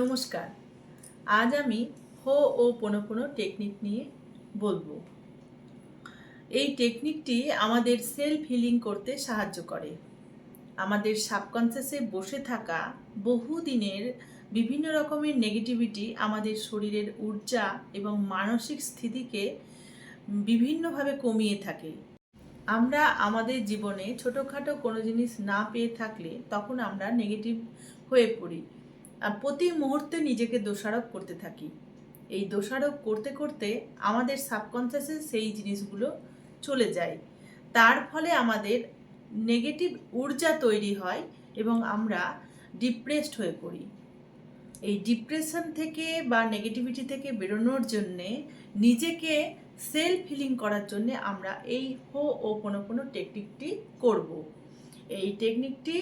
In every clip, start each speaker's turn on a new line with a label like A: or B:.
A: নমস্কার। আজ আমি হো ও পোনো টেকনিক নিয়ে বলব। এই টেকনিকটি আমাদের সেলফ হিলিং করতে সাহায্য করে। আমাদের সাবকনসিয়াসে বসে থাকা বহু দিনের বিভিন্ন রকমের নেগেটিভিটি আমাদের শরীরের ঊর্জা এবং মানসিক স্থিতিকে বিভিন্নভাবে কমিয়ে থাকে। আমরা আমাদের জীবনে ছোটোখাটো কোনো জিনিস না পেয়ে থাকলে তখন আমরা নেগেটিভ হয়ে পড়ি। আর প্রতি মুহূর্তে নিজেকে দোষারোপ করতে থাকি। এই দোষারোপ করতে করতে আমাদের সাবকনসিয়াসে সেই জিনিসগুলো চলে যায়। তার ফলে আমাদের নেগেটিভ ঊর্জা তৈরি হয় এবং আমরা ডিপ্রেসড হয়ে পড়ি। এই ডিপ্রেশন থেকে বা নেগেটিভিটি থেকে বেরোনোর জন্যে নিজেকে সেলফ হিলিং করার জন্যে আমরা এই হো ও কোনো কোনো টেকনিকটি করব। এই টেকনিকটি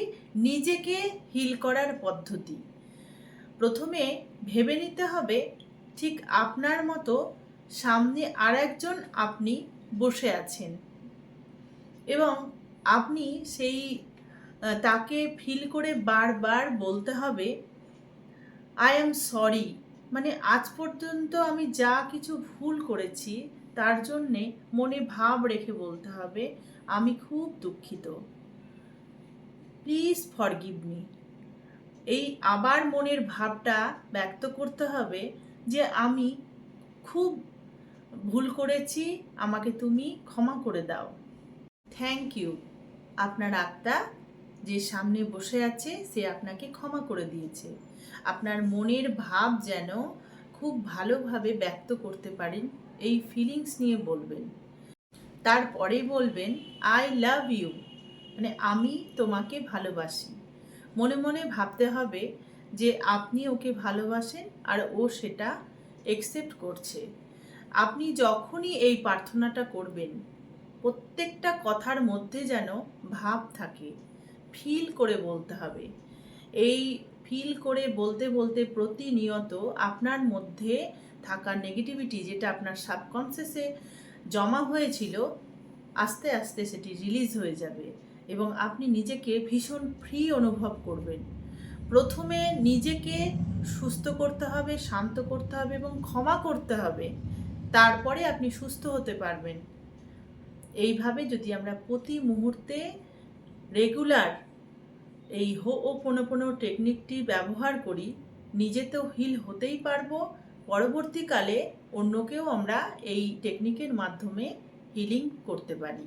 A: নিজেকে হিল করার পদ্ধতি। প্রথমে ভেবে নিতে হবে, ঠিক আপনার মতো সামনে আর একজন আপনি বসে আছেন। এবং আপনি সেই তাকে ফিল করে বারবার বলতে হবে, আই এম সরি। মানে আজ পর্যন্ত আমি যা কিছু ভুল করেছি, তার জন্যে মনে ভাব রেখে বলতে হবে, আমি খুব দুঃখিত। প্লিজ ফরগিভ মি এই আবার মনের ভাবটা ব্যক্ত করতে হবে যে আমি খুব ভুল করেছি, আমাকে তুমি ক্ষমা করে দাও। থ্যাংক ইউ আপনার আত্মা যে সামনে বসে আছে, সে আপনাকে ক্ষমা করে দিয়েছে। আপনার মনের ভাব যেন খুব ভালোভাবে ব্যক্ত করতে পারেন, এই ফিলিংস নিয়ে বলবেন। তারপরে বলবেন আই লাভ ইউ মানে আমি তোমাকে ভালোবাসি। মনে মনে ভাবতে হবে যে আপনি ওকে ভালোবাসেন আর ও সেটা একসেপ্ট করছে। আপনি যখনই এই প্রার্থনাটা করবেন, প্রত্যেকটা কথার মধ্যে যেন ভাব থাকে। ফিল করে বলতে হবে। এই ফিল করে বলতে বলতে প্রতিনিয়ত আপনার মধ্যে থাকা নেগেটিভিটি যেটা আপনার সাবকনসিয়াসে জমা হয়েছিল, আস্তে আস্তে সেটি রিলিজ হয়ে যাবে। এবং আপনি নিজেকে ভীষণ ফ্রি অনুভব করবেন। প্রথমে নিজেকে সুস্থ করতে হবে, শান্ত করতে হবে এবং ক্ষমা করতে হবে। তারপরে আপনি সুস্থ হতে পারবেন। এইভাবে যদি আমরা প্রতি মুহূর্তে রেগুলার এই হো ও কোনো কোনো টেকনিকটি ব্যবহার করি, নিজে তো হিল হতেই পারব, পরবর্তীকালে অন্যকেও আমরা এই টেকনিকের মাধ্যমে হিলিং করতে পারি।